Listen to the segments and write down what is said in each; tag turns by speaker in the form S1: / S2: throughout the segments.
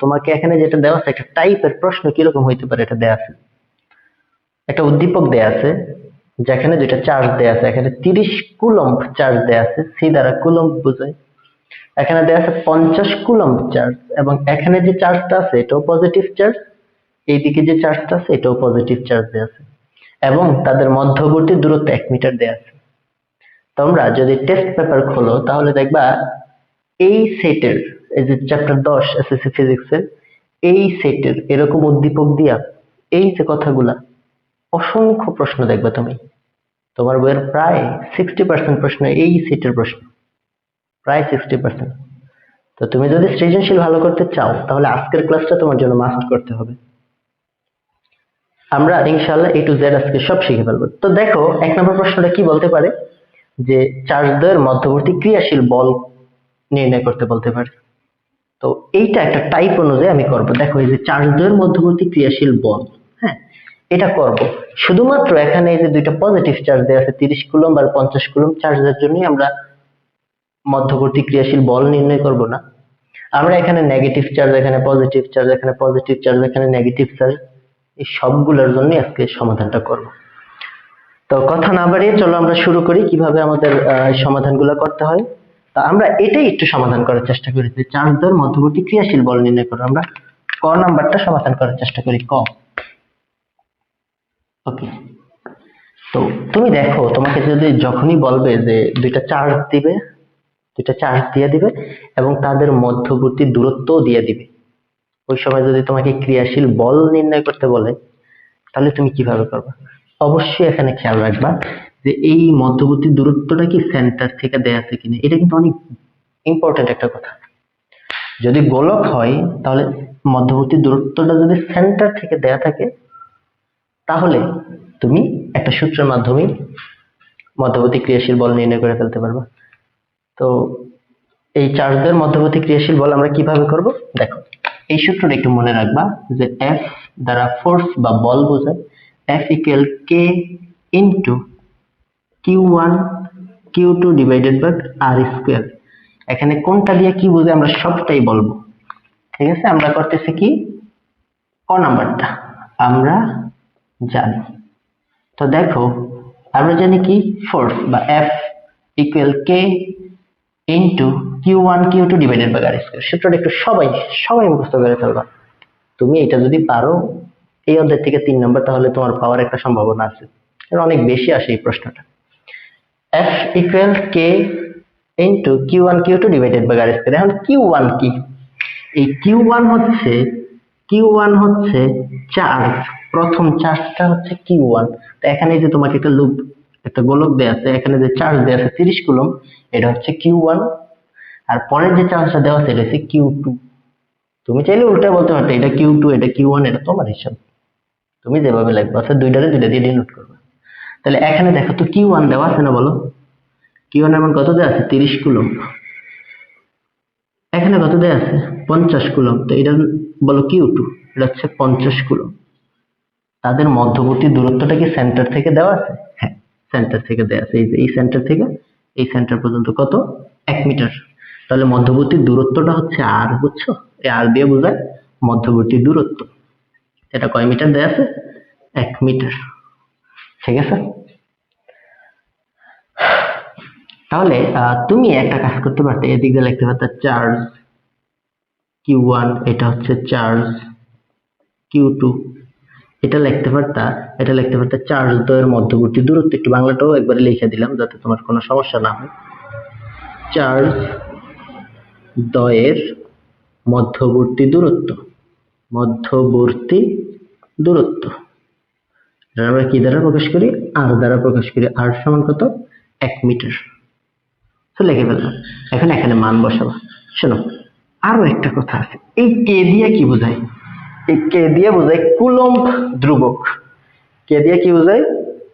S1: তোমাকে এখানে যেটা দেওয়া আছে, একটা টাইপের প্রশ্ন কীরকম হইতে পারে এটা দেওয়া আছে। একটা উদ্দীপক দেয়া আছে, যেখানে দুইটা চার্জ দেয়া আছে। এখানে তিরিশ কুলম্ব চার্জ দেয়া আছে সি দ্বারা কুলম্ব বোঝায়। এখানে দেয়া আছে পঞ্চাশ কুলম্ব চার্জ এবং এখানে যে চার্জটা আছে, এটাও পজিটিভ চার্জ এইদিকে যে চার্জটা আছে, এটাও পজিটিভ চার্জ দেয়া আছে। এবং তাদের মধ্যবর্তী দূরত্ব এক মিটার দেয়া আছে। তোমরা যদি টেস্ট পেপার খোলো, তাহলে দেখবা এই সেটের এই যে চ্যাপ্টার দশ এসএসসি ফিজিক্সের এই সেটের এরকম উদ্দীপক দিয়া এই যে কথাগুলা, অসংখ্য প্রশ্ন দেখবে তুমি। তোমার বইয়ের প্রায় সিক্সটি পার্সেন্ট প্রশ্ন এই সেটের প্রশ্ন। প্রায় সিক্সটি পার্সেন্ট তো তুমি যদি সৃজনশীল ভালো করতে চাও, তাহলে আজকের ক্লাসটা তোমার জন্য মাস্ট করতে হবে। আমরা ইনশাল্লাহ এ টু জেড আজকে সব শিখে ফেলব। তো দেখো, এক নম্বর প্রশ্নটা কি বলতে পারে? যে চার্জদ্বয়ের মধ্যবর্তী ক্রিয়াশীল বল নির্ণয় করতে বলতে পারে। তো এইটা একটা টাইপ অনুযায়ী আমি করব। দেখো, এই যে চার্জদ্বয়ের মধ্যবর্তী ক্রিয়াশীল বল হ্যাঁ এটা করব। শুধুমাত্র এখানে এই যে দুইটা পজিটিভ চার্জ দেওয়া আছে, তিরিশ কুলম আর পঞ্চাশ কুলম চার্জের জন্যই আমরা মধ্যবর্তী ক্রিয়াশীল বল নির্ণয় করব না। আমরা এখানে নেগেটিভ চার্জ এখানে পজিটিভ চার্জ এখানে পজিটিভ চার্জ এখানে নেগেটিভ চার্জ এই সবগুলোর জন্যই আজকে সমাধানটা করব। তো কথা না বাড়িয়ে চলো আমরা শুরু করি কীভাবে আমাদের সমাধানগুলো করতে হয়। তা আমরা এটাই একটু সমাধান করার চেষ্টা করি যে চার্জ দেওয়ার মধ্যবর্তী ক্রিয়াশীল বল নির্ণয় করো। আমরা ক নাম্বারটা সমাধান করার চেষ্টা করি, ক। ওকে তো তুমি দেখো, তোমাকে যদি যখনই বলবে যে দুইটা চার্জ দিবে, দুইটা চার্জ দিয়ে দিবে এবং তাদের মধ্যবর্তী দূরত্বও দিয়ে দিবে। ওই সময় যদি তোমাকে ক্রিয়াশীল বল নির্ণয় করতে বলে, তাহলে তুমি কীভাবে করবে? অবশ্যই এখানে খেয়াল রাখবা যে এই মধ্যবর্তী দূরত্বটা কি সেন্টার থেকে দেয়া আছে কিনা? এটা কিন্তু অনেক ইম্পর্টেন্ট একটা কথা। যদি গোলক হয়, তাহলে মধ্যবর্তী দূরত্বটা যদি সেন্টার থেকে দেয়া থাকে, তাহলে তুমি একটা সূত্রের মাধ্যমে মধ্যবর্তী ক্রিয়াশীল বল নির্ণয় করে ফেলতে পারবা। তো এই চার্জদের মধ্যবর্তী ক্রিয়াশীল বল আমরা কীভাবে করব? দেখো, এই সূত্রটা একটু মনে রাখবা যে এফ দ্বারা ফোর্স বা বল বোঝায়। F equal K into Q one Q two divided by R square এখানে কোনটা দিয়ে কি বুঝে আমরা সবটাই বলব। ঠিক আছে? আমরা করতেছি কি? ক নাম্বারটা? আমরা জানি। তো দেখো, আমরা জানি কি? ফোর্স বা F equal K into Q one Q two divided by R square সূত্রটা একটু সবাই সবাই মুখস্থ করে ফেলবা। তুমি এটা যদি পারো, এই অধ্যায় থেকে তিন নম্বর, তাহলে তোমার পাওয়ার একটা সম্ভাবনা আছে। অনেক বেশি আসে এই প্রশ্নটা। K into Q one Q two divided by R square এখন কিউ ওয়ান কি? এই কিউ ওয়ান হচ্ছে কিউ ওয়ান হচ্ছে চার্জ প্রথম চার্জটা হচ্ছে কিউ ওয়ান তো এখানে যে তোমাকে একটা লুপ একটা গোলক দেওয়া আছে, এখানে যে চার্জ দেওয়া আছে তিরিশ কুলম, এটা হচ্ছে কিউ ওয়ান আর পরের যে চার্জটা দেওয়া আছে, এটা হচ্ছে কিউ টু তুমি চাইলে উল্টা বলতে পারতে, এটা কিউ টু এটা কিউ ওয়ান এটা তোমার হিসাব। তুমি যেভাবে লাগবে অর্থাৎ দুইটারে দুইটা দিয়ে ডিনোট করবে। তাহলে এখানে দেখো তো কিউ ওয়ান দেওয়া আছে না বলো? কিউ ওয়ান এমন কত দেওয়া আছে? তিরিশ কুলম এখানে কত দেওয়া আছে? পঞ্চাশ কুলম তো এটা বলো কিউ টু এটা হচ্ছে পঞ্চাশ কুলম তাদের মধ্যবর্তী দূরত্বটা কি সেন্টার থেকে দেওয়া আছে? হ্যাঁ সেন্টার থেকে দেওয়া আছে। এই যে এই সেন্টার থেকে, এই সেন্টার পর্যন্ত কত? এক মিটার। তাহলে মধ্যবর্তী দূরত্বটা হচ্ছে আর বুঝছ? এই আর দিয়ে বোঝায় মধ্যবর্তী দূরত্ব। এটা কয় মিটার দেওয়া আছে? এক মিটার। ঠিক আছে? তাহলে তুমি একটা কাজ করতে পারতে, এদিক দিয়ে লিখতে পারতে চার্জ কিউ ওয়ান এটা হচ্ছে চার্জ কিউ টু এটা লিখতে পারতা, এটা লিখতে পারতা চার্জ দ্বয়ের মধ্যবর্তী দূরত্ব, একটু বাংলাটাও একবারে লিখে দিলাম যাতে তোমার কোনো সমস্যা না হয়। চার্জ দ্বয়ের মধ্যবর্তী দূরত্ব মধ্যবর্তী দূরত্ব। এটা আমরা কি দ্বারা প্রকাশ করি? আর দ্বারা প্রকাশ করি আর সমান কত? এক মিটার। তো লিখে ফেললাম। এখন এখানে মান বসাবা। শোনো, আরও একটা কথা আছে। এই কে দিয়ে কি বোঝায়? এই কে দিয়ে বোঝায় কুলম্ব ধ্রুবক। কে দিয়ে কি বোঝায়?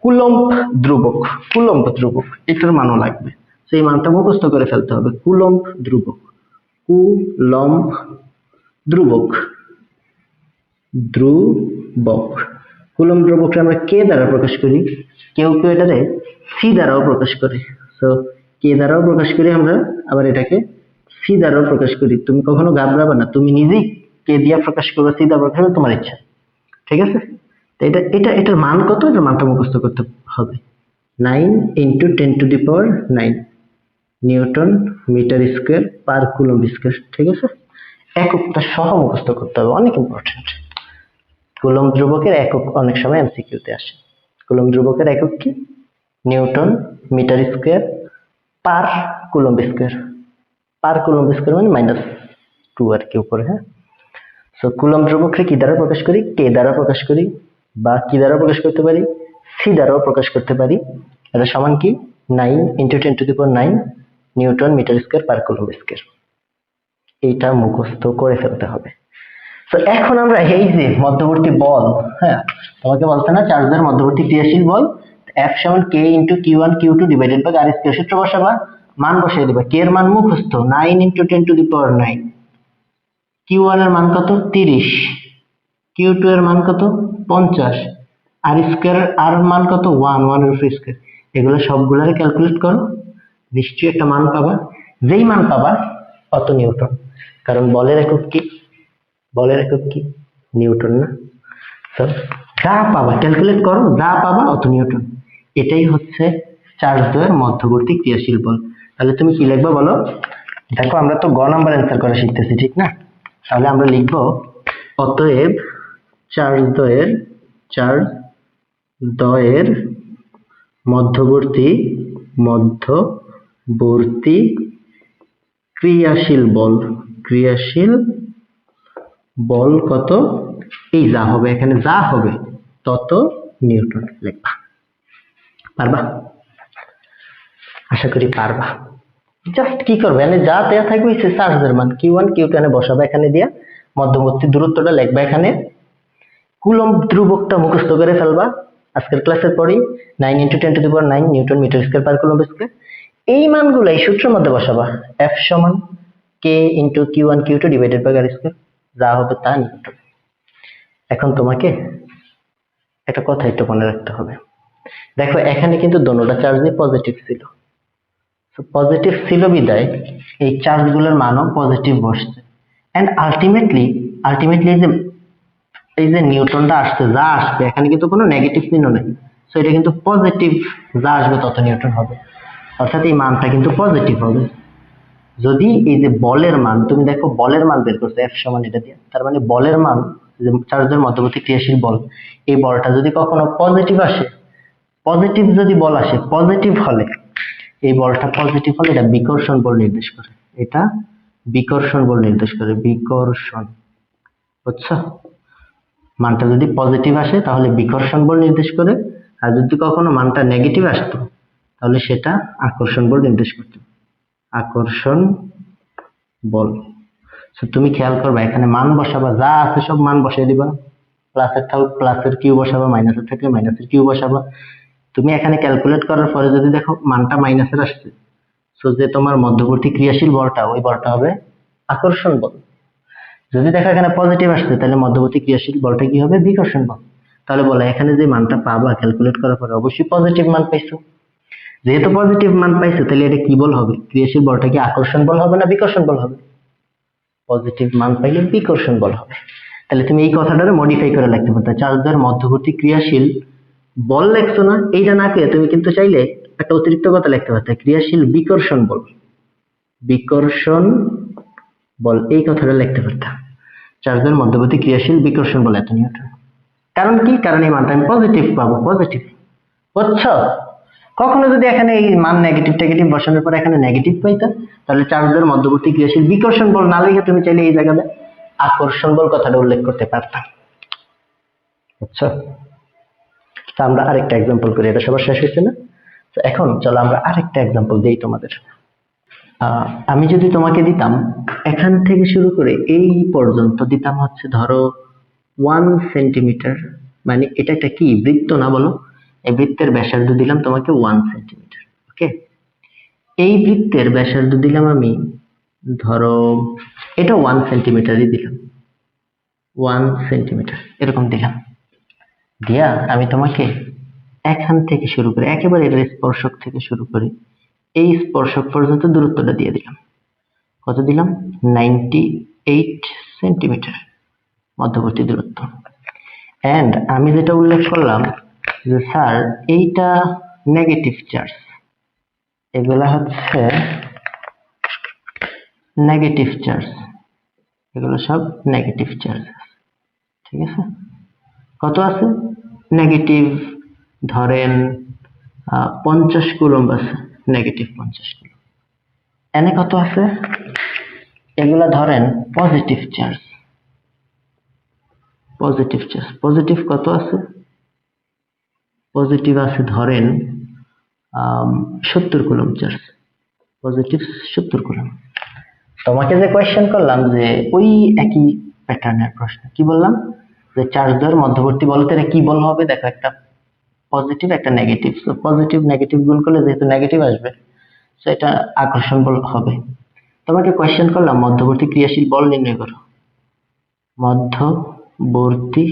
S1: কুলম্ব ধ্রুবক। কুলম্ব ধ্রুবক। এটার মানও লাগবে। সেই মানটা মুখস্থ করে ফেলতে হবে। কুলম্ব ধ্রুবক। কুলম্ব ধ্রুবক। ধ্রুবক। কুলম্ব ধ্রুবককে আমরা কে দ্বারা প্রকাশ করি? কেউ কেউ এটারে সি দ্বারাও প্রকাশ করে। তো কে দ্বারাও প্রকাশ করি আমরা আবার এটাকে সি দ্বারাও প্রকাশ করি। তুমি কখনো ঘাবড়াবে না। তুমি নিজেই কে দিয়া প্রকাশ করবে, সি দ্বারা প্রকাশ করবে, তোমার ইচ্ছা। ঠিক আছে? তো এটা এটা, এটার মান কত? এটার মানটা মুখস্থ করতে হবে। Nine into ten to the power nine newton metre square per coulomb square. ঠিক আছে? এককটা সহ মুখস্থ করতে হবে। অনেক ইম্পর্টেন্ট কুলম ধ্রুবকের একক অনেক সময় এমসিকিউতে আসে। কুলম ধ্রুবকের একক কি? Newton metre square per coulomb square. Per coulomb square মানে মাইনাস টু আর কি উপরে হ্যাঁ? সো কুলম ধ্রুবককে কি দ্বারা প্রকাশ করি? কে দ্বারা প্রকাশ করি বা কি দ্বারা প্রকাশ করতে পারি? সি দ্বারাও প্রকাশ করতে পারি। এটা সমান কি? Nine into ten to the power nine newton metre square per coulomb square. এইটা মুখস্থ করে ফেলতে হবে। তো এখন আমরা এই যে মধ্যবর্তী বল হ্যাঁ তোমাকে বলছে না, চার্জের মধ্যবর্তী ক্রিয়াশীল বল এফ সমান K into Q one Q two divided by R square সূত্র বসাবা, মান বসিয়ে দিবা কে এর মান মুখস্থ nine into ten to the power nine Q ওয়ানের মান কত? তিরিশ। কিউ টু এর মান কত? পঞ্চাশ। আর স্কোয়ার আর মান কত? ওয়ান ওয়ানের স্কোয়ার এগুলো সবগুলোরে ক্যালকুলেট করো, নিশ্চয়ই একটা মান পাবা। যেই মান পাবা, অত নিউটন কারণ বলের একক কি? বলের একক কি? নিউটন না? তো যা পাবা ক্যালকুলেট করো, যা পাবা অত নিউটন এটাই হচ্ছে চার্জ দ্বয়ের মধ্যবর্তী ক্রিয়াশীল বল। তাহলে তুমি কি লিখবে বলো? দেখো, আমরা তো গ নাম্বার অ্যান্সার করা শিখতেছি, ঠিক না? তাহলে আমরা লিখব, অতএব চার্জ দ্বয়ের চার্জ দ্বয়ের মধ্যবর্তী মধ্যবর্তী ক্রিয়াশীল বল। ক্রিয়াশীল বল কত? এই যা হবে, এখানে যা হবে, তত নিউটন লিখবা। পারবা? আশা করি পারবা। জাস্ট কি করবে? এখানে যা দেওয়া থাকবে সে চার্জের মান। কিউ ওয়ান, কিউ টু বসাবে এখানে দিয়া। মধ্যবর্তী দূরত্বটা লিখবা এখানে। কুলম ধ্রুবকটা মুখস্থ করে ফেলবা। আজকের ক্লাসের পরেই nine into ten to the nine newton metre square per coulomb square. এই মানগুলো এই সূত্রের মধ্যে বসাবা। এফ সমান K into Q one Q two divided by R square যা হবে তা নিউটন এখন তোমাকে একটা কথা একটু মনে রাখতে হবে। দেখো, এখানে কিন্তু দোনোটা চার্জই পজিটিভ ছিল। পজিটিভ ছিল বিদায়, এই চার্জগুলোর মানও পজিটিভ বসছে। অ্যান্ড আলটিমেটলি আলটিমেটলি যে, এই যে নিউটনটা আসছে, যা আসবে, এখানে কিন্তু কোনো নেগেটিভ চিহ্ন নেই। সো এটা কিন্তু পজিটিভ যা আসবে তত নিউটন হবে। অর্থাৎ এই মানটা কিন্তু পজিটিভ হবে। যদি এই যে বলের মান, তুমি দেখো বলের মান বের করছ এফ সমান এটা দিয়ে। তার মানে বলের মান, যে চার্জের মধ্যবর্তী ক্রিয়াশীল বল, এই বলটা যদি কখনো পজিটিভ আসে পজিটিভ যদি বল আসে পজিটিভ হলে, এই বলটা পজিটিভ হলে এটা বিকর্ষণ বল নির্দেশ করে। এটা বিকর্ষণ বল নির্দেশ করে, বিকর্ষণ। বুঝছ? মানটা যদি পজিটিভ আসে, তাহলে বিকর্ষণ বল নির্দেশ করে। আর যদি কখনো মানটা নেগেটিভ আসতো, তাহলে সেটা আকর্ষণ বল নির্দেশ করত। আকর্ষণ বল। তুমি খেয়াল করবা, এখানে মান বসাবা, যা আছে সব মান বসাই দিবা। প্লাসের থাকুক প্লাসের কিউ বসাবা মাইনাসের থাকলে মাইনাসের কিউ বসাবা। তুমি এখানে ক্যালকুলেট করার পরে যদি দেখো, মানটা মাইনাসের আসছে। সো যে তোমার মধ্যবর্তী ক্রিয়াশীল বলটা, ওই বলটা হবে আকর্ষণ বল। যদি দেখো এখানে পজিটিভ আসছে, তাহলে মধ্যবর্তী ক্রিয়াশীল বলটা কি হবে? বিকর্ষণ বল। তাহলে বলো, এখানে যে মানটা পাবা ক্যালকুলেট করার পরে অবশ্যই পজিটিভ মান পাইছো। যেহেতু পজিটিভ মান পাইছে, তাহলে এটা কি বল হবে? ক্রিয়াশীল বলটা কি আকর্ষণ বল হবে না বিকর্ষণ বল হবে? পজিটিভ মান পাইলে বিকর্ষণ বল হবে। তাহলে তুমি এই কথাটারে মডিফাই করে লিখতে পারতো চার্জের মধ্যবর্তী ক্রিয়াশীল বল লেখছো না? এইটা না পেয়ে তুমি কিন্তু চাইলে একটা অতিরিক্ত কথা লিখতে পারতে ক্রিয়াশীল বিকর্ষণ বল। বিকর্ষণ বল, এই কথাটা লিখতে পারতাম চার্জের মধ্যবর্তী ক্রিয়াশীল বিকর্ষণ বল এত নিউটন কারণ কি? কারণ এই মানটা আমি পজিটিভ পাবো পজিটিভ বুঝছ? কখনো যদি এখানে এই মান নেগেটিভ টেগেটিভ বসানোর পর এখানে নেগেটিভ পাইতাম তাহলে চার্জের মধ্যবর্তী ক্রিয়াশীল বিকর্ষণ বল না লিখে তুমি চাইলে এই জায়গাতে আকর্ষণ বল কথাটা উল্লেখ করতে পারতাম বুঝছ? তা আমরা আরেকটা এক্সাম্পল করি, এটা সবার শেষ হয়েছে না? তো এখন চলো আমরা আরেকটা এক্সাম্পল দিই তোমাদের। আমি যদি তোমাকে দিতাম, এখান থেকে শুরু করে এই পর্যন্ত দিতাম হচ্ছে ধরো ওয়ান সেন্টিমিটার মানে এটা একটা কি, বৃত্ত না বলো? এই বৃত্তের ব্যাসার্ধ দিলাম তোমাকে ওয়ান সেন্টিমিটার ওকে এই বৃত্তের ব্যাসার্ধ দিলাম আমি, ধরো, এটা ওয়ান সেন্টিমিটারই দিলাম ওয়ান সেন্টিমিটার এরকম দিলাম। দিয়া আমি তোমাকে এখান থেকে শুরু করে, একেবারে এর স্পর্শক থেকে শুরু করে, এই স্পর্শক পর্যন্ত দূরত্বটা দিয়ে দিলাম। কত দিলাম? নাইনটি এইট সেন্টিমিটার মধ্যবর্তী দূরত্ব। অ্যান্ড আমি যেটা উল্লেখ করলাম যে, স্যার, এইটা নেগেটিভ চার্জ এগুলা হচ্ছে নেগেটিভ চার্জ এগুলো সব নেগেটিভ চার্জ ঠিক আছে? কত আছে? নেগেটিভ ধরেন পঞ্চাশ কুলম্ব আছে। নেগেটিভ পঞ্চাশ কুলম্ব। এনে কত আছে? এগুলা ধরেন positive charge positive charge positive কত আছে? পজিটিভ আছে ধরেন সত্তর কুলম চার্জ। পজিটিভ সত্তর কুলম। তোমাকে যে কোয়েশ্চেন করলাম যে ওই একই প্যাটার্নের প্রশ্ন, কি বললাম? যে চার্জ দেওয়ার মধ্যবর্তী বলতে কি বল হবে? দেখো একটা পজিটিভ একটা নেগেটিভ সো পজিটিভ নেগেটিভ গুণ করলে যেহেতু নেগেটিভ আসবে সো এটা আকর্ষণ বল হবে। তোমাকে কোয়েশ্চেন করলাম, মধ্যবর্তী ক্রিয়াশীল বল নির্ণয় করো। মধ্যবর্তী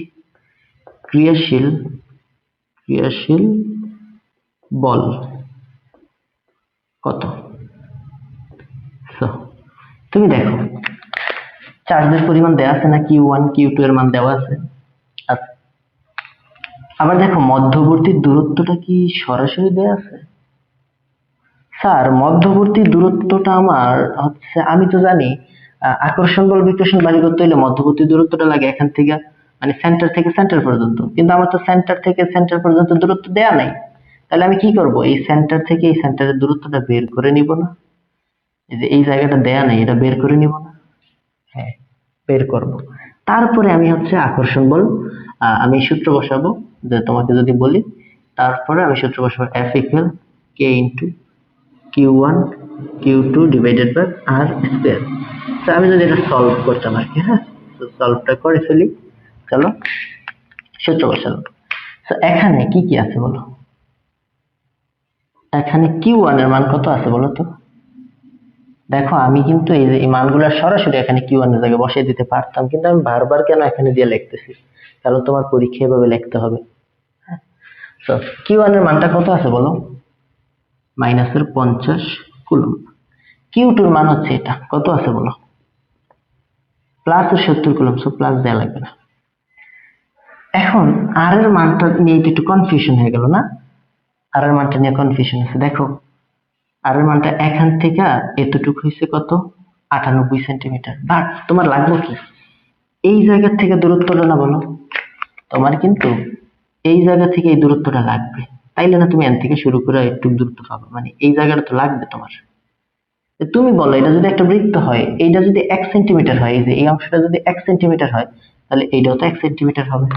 S1: ক্রিয়াশীল ক্রিয়াশীল বল কত তুমি দেখো, চার্জের পরিমাণ দেওয়া আছে না কিউ ওয়ান কিউ টু এর মান দেওয়া আছে। আবার দেখো মধ্যবর্তী দূরত্বটা কি সরাসরি দেওয়া আছে স্যার মধ্যবর্তী দূরত্বটা আমার হচ্ছে, আমি তো জানি আকর্ষণ বল বিকর্ষণ বাড়ি করতে হলে মধ্যবর্তী দূরত্বটা লাগে এখান থেকে মানে সেন্টার থেকে সেন্টার পর্যন্ত। কিন্তু আমার তো সেন্টার থেকে সেন্টার পর্যন্ত দূরত্ব দেয়া নাই। তাহলে আমি কি করব? এই সেন্টার থেকে এই সেন্টারের দূরত্বটা বের করে নিব না? এই যে এই জায়গাটা দেয়া নাই, এটা বের করে নিব না? হ্যাঁ বের করব। তারপরে আমি হচ্ছে আকর্ষণ বল আমি সূত্র বসাবো, যে তোমাকে যদি বলি, তারপরে আমি সূত্র বসাবো F equal K into Q one Q two divided by R square তো আমি যদি এটা সলভ করতাম আর কি হ্যাঁ? তো সলভটা করে ফেলি। চলো, সূত্র বসালাম তো এখানে কি কি আছে বলো? এখানে কিউ এর মান কত আছে বলো তো? দেখো, আমি কিন্তু এই যে মানগুলো সরাসরি এখানে কিউ এর জায়গায় বসিয়ে দিতে পারতাম, কিন্তু আমি বারবার কেন এখানে দিয়ে লিখতেছি? কারণ তোমার পরীক্ষা এভাবে লিখতে হবে। হ্যাঁ? তো কিউ ওয়ানের মানটা কত আছে বলো? মাইনাসের পঞ্চাশ কুলম কিউ টুর মান হচ্ছে এটা। কত আছে বলো? প্লাস সত্তর কুলম সো প্লাস দেওয়া লাগবে না। এখন আর এর মানটা নিয়ে একটু কনফিউশন হয়ে গেল না? আর এর মানটা নিয়ে কনফিউশন আছে। দেখো আর এর মানটা এখান থেকে এতটুকু হয়েছে কত? আটানব্বই সেন্টিমিটার বাট তোমার লাগবে কি? এই জায়গা থেকে দূরত্বটা না বলো। তোমার কিন্তু এই জায়গা থেকে এই দূরত্বটা লাগবে। তাইলে না তুমি এন থেকে শুরু করে একটু দূরত্ব পাবে। মানে এই জায়গাটা তো লাগবে তোমার। তুমি বলো, এটা যদি একটা বৃত্ত হয়, এইটা যদি এক সেন্টিমিটার হয়, এই যে এই অংশটা যদি এক সেন্টিমিটার হয়, তাহলে এইটাও তো এক সেন্টিমিটার হবে।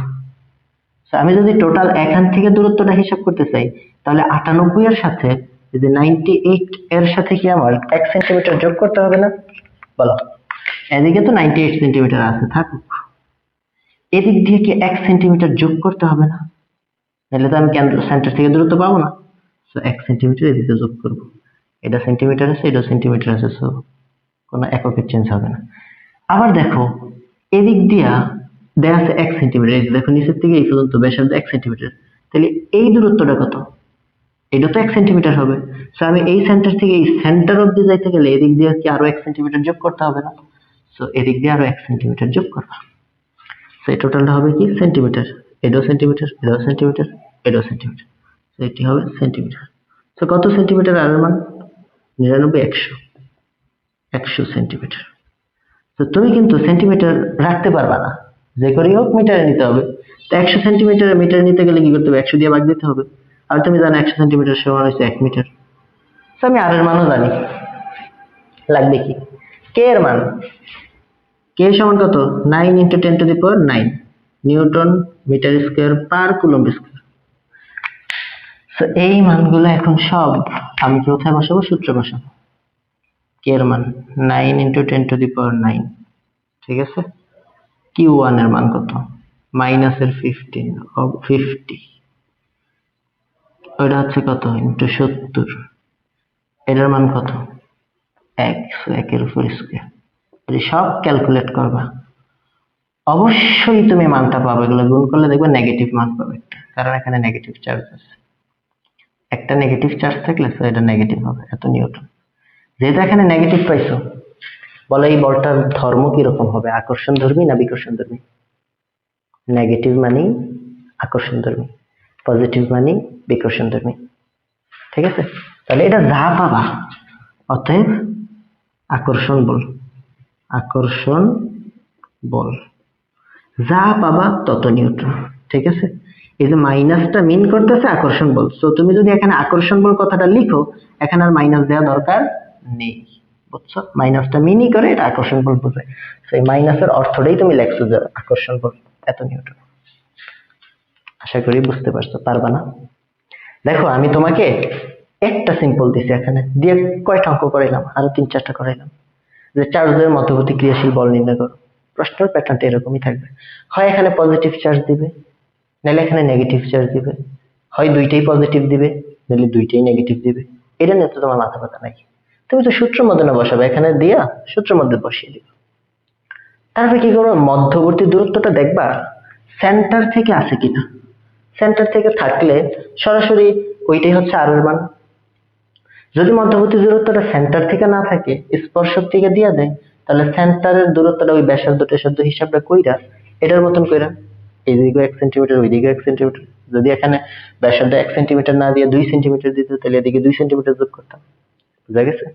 S1: আমি যদি টোটাল এখান থেকে দূরত্বটা হিসাব করতে চাই, তাহলে আটানব্বই এর সাথে যদি নাইনটি এইট এর সাথে কি আমার এক সেন্টিমিটার যোগ করতে হবে না? বলো। এদিকে তো নাইনটি এইট সেন্টিমিটার আছে, থাকুক। এদিক দিয়ে কি এক সেন্টিমিটার যোগ করতে হবে না? তাহলে তো আমি কেন্দ্র সেন্টার থেকে দূরত্ব পাবো না। সো এক সেন্টিমিটার এদিকে যোগ করব। এটা সেন্টিমিটার আছে, এটা সেন্টিমিটার আছে সো কোনো এককের চেঞ্জ হবে না। আবার দেখো, এদিক দিয়া দেয়া আছে এক সেন্টিমিটার দেখো নিচের থেকে এই পর্যন্ত ব্যাসার্ধ এক সেন্টিমিটার তাহলে এই দূরত্বটা কত? এটা তো এক সেন্টিমিটার হবে। সো আমি এই সেন্টার থেকে এই সেন্টার অব্দি যাইতে গেলে এদিক দিয়ে কি আরও এক সেন্টিমিটার যোগ করতে হবে না? সো এদিক দিয়ে আরও এক সেন্টিমিটার যোগ করবা। সো এই টোটালটা হবে কি? সেন্টিমিটার এটাও সেন্টিমিটার এটাও সেন্টিমিটার এটাও সেন্টিমিটার সো এটি হবে সেন্টিমিটার সো কত সেন্টিমিটার আর মান? নিরানব্বই, একশো। একশো সেন্টিমিটার তো তুমি কিন্তু সেন্টিমিটার রাখতে পারবা না। যে করেই হোক মিটারে নিতে হবে। তো একশো সেন্টিমিটার মিটার নিতে গেলে কি করতে হবে? একশো দিয়ে ভাগ দিতে হবে। আর তুমি জানো একশো সেন্টিমিটার সমান হচ্ছে এক মিটার তো আমি আর এর মানও জানি। লাগবে কি? কে এর মান? কে সমান কত? Nine into ten to the power nine newton metre square per coulomb square তো এই মানগুলো এখন সব আমি কোথায় বসাবো? সূত্রে বসাবো। কে এর মান? Nine into ten to the power nine ঠিক আছে? কিউ ওয়ানের মান কত? মাইনাসের ফিফটিন ফিফটি ওইটা হচ্ছে কত? ইন্টু সত্তর। এটার মান কত? একশো একের উপর স্কোয়ার সব ক্যালকুলেট করবা। অবশ্যই তুমি মানটা পাবে। এগুলো গুণ করলে দেখবে নেগেটিভ মান পাবে একটা। কারণ এখানে নেগেটিভ চার্জ আছে। একটা নেগেটিভ চার্জ থাকলে এটা নেগেটিভ হবে। এত নিউটন। যেহেতু এখানে নেগেটিভ পাইছো বলো, এই বলটার ধর্ম কীরকম হবে? আকর্ষণ ধর্মী না বিকর্ষণ ধর্মী? নেগেটিভ মানেই আকর্ষণধর্মী পজিটিভ মানেই বিকর্ষণধর্মী ঠিক আছে? তাহলে এটা যা পাবা, অতএব আকর্ষণ বল আকর্ষণ বল। যা পাবা তত নিউট্রন ঠিক আছে? এই যে মাইনাসটা মিন করতেছে, আকর্ষণ বল। তো তুমি যদি এখানে আকর্ষণ বল কথাটা লিখো, এখানে আর মাইনাস দেওয়া দরকার নেই। বুঝছ? মাইনাসটা মিনই করে এটা আকর্ষণ বল বোঝায় সেই মাইনাসের অর্থটাই তুমি লেখছো যে আকর্ষণ বল এত নিউটন আশা করি বুঝতে পারছ, পারবা না? দেখো, আমি তোমাকে একটা সিম্পল দিছি এখানে, দিয়ে কয়টা অঙ্ক করাইলাম? আরও তিন চারটা করাইলাম। যে চার্জের মধ্যবর্তী ক্রিয়াশীল বল নির্ণয় করো। প্রশ্নের প্যাটার্নটা এরকমই থাকবে। হয় এখানে পজিটিভ চার্জ দিবে, নাহলে এখানে নেগেটিভ চার্জ দিবে। হয় দুইটাই পজিটিভ দিবে, নাহলে দুইটাই নেগেটিভ দিবে। এটা নিয়ে তো তোমার মাথা ব্যথা নাই তুমি তো সূত্র মধ্যে না বসাবে, এখানে দিয়া সূত্র মধ্যে বসিয়ে দিবে। তারপরে কি করব? মধ্যবর্তী দূরত্বটা দেখবা সেন্টার থেকে আছে কিনা। সেন্টার থেকে থাকলে সরাসরি ওইটাই হচ্ছে আর এর মান। যদি মধ্যবর্তী দূরত্বটা সেন্টার থেকে না থাকে, স্পর্শক থেকে দিয়ে দেয়, তাহলে সেন্টারের দূরত্বটা ওই ব্যাসার্ধ টেসার্ধ হিসাবটা কইরা, এটার মতন কইরা, এই দিকে এক সেন্টিমিটার ওই দিকে এক সেন্টিমিটার যদি এখানে ব্যাসার্ধ এক সেন্টিমিটার না দিয়ে দুই সেন্টিমিটার দিত, তাহলে এদিকে দুই সেন্টিমিটার যোগ করতাম। বুঝা গেছে?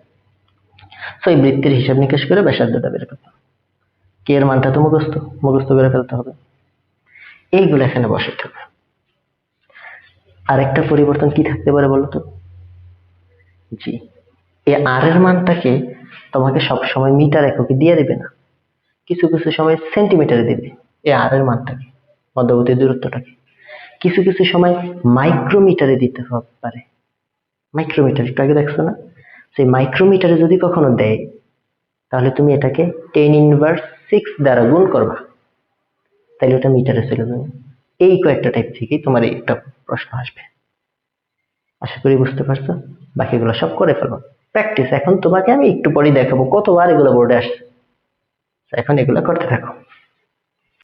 S1: তো এই বৃত্তির হিসাব নিকাশ করে ব্যাসার্ধটা বের করতাম কে এর মানটা তো মুখস্থ মুখস্থ করে ফেলতে হবে। এইগুলো এখানে বসাতে হবে। আরেকটা পরিবর্তন কি থাকতে পারে বলো তো? জি। এই আর এর মানটাকে তোমাকে সব সময় মিটার এককে দিয়ে দেবে না। কিছু কিছু সময় সেন্টিমিটারে দেবে এই আর এর মানটাকে, মধ্যবর্তী দূরত্বটাকে। কিছু কিছু সময় মাইক্রোমিটারে দিতে হবে, পারে। মাইক্রোমিটার আগে দেখছ না? সেই মাইক্রোমিটারে যদি কখনো দেয়, তাহলে তুমি এটাকে টেন ইনভার্স সিক্স দ্বারা গুণ করবা। তাহলে ওটা মিটারে চলে যাবে। এই কয়েকটা টাইপ থেকেই তোমার একটা প্রশ্ন আসবে। আশা করি বুঝতে পারছ? বাকিগুলো সব করে ফেলব প্র্যাকটিস এখন তোমাকে আমি একটু পরেই দেখাবো। কতবার এগুলো বোর্ডে আসছে। এখন এগুলো করতে থাকো।